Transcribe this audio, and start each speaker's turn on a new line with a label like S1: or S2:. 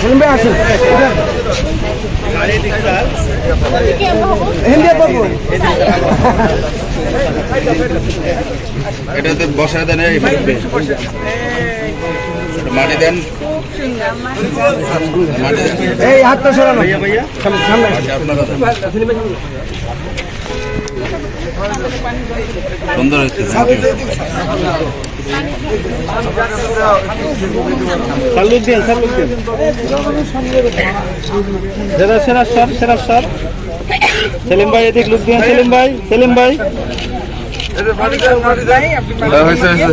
S1: সেলিম ভাই আসেন
S2: এটাতে বসায় দেন এই মাটি দেন। দেন।
S1: এই হাতটা সরানো।
S2: সুন্দর you.
S3: সালুক দিন সালুক দিন সেরা সেরা স্যার সেরা স্যার। সেলিম ভাই এদিক লুক দিন সেলিম
S2: হ্যাঁ, হয়েছে হয়েছে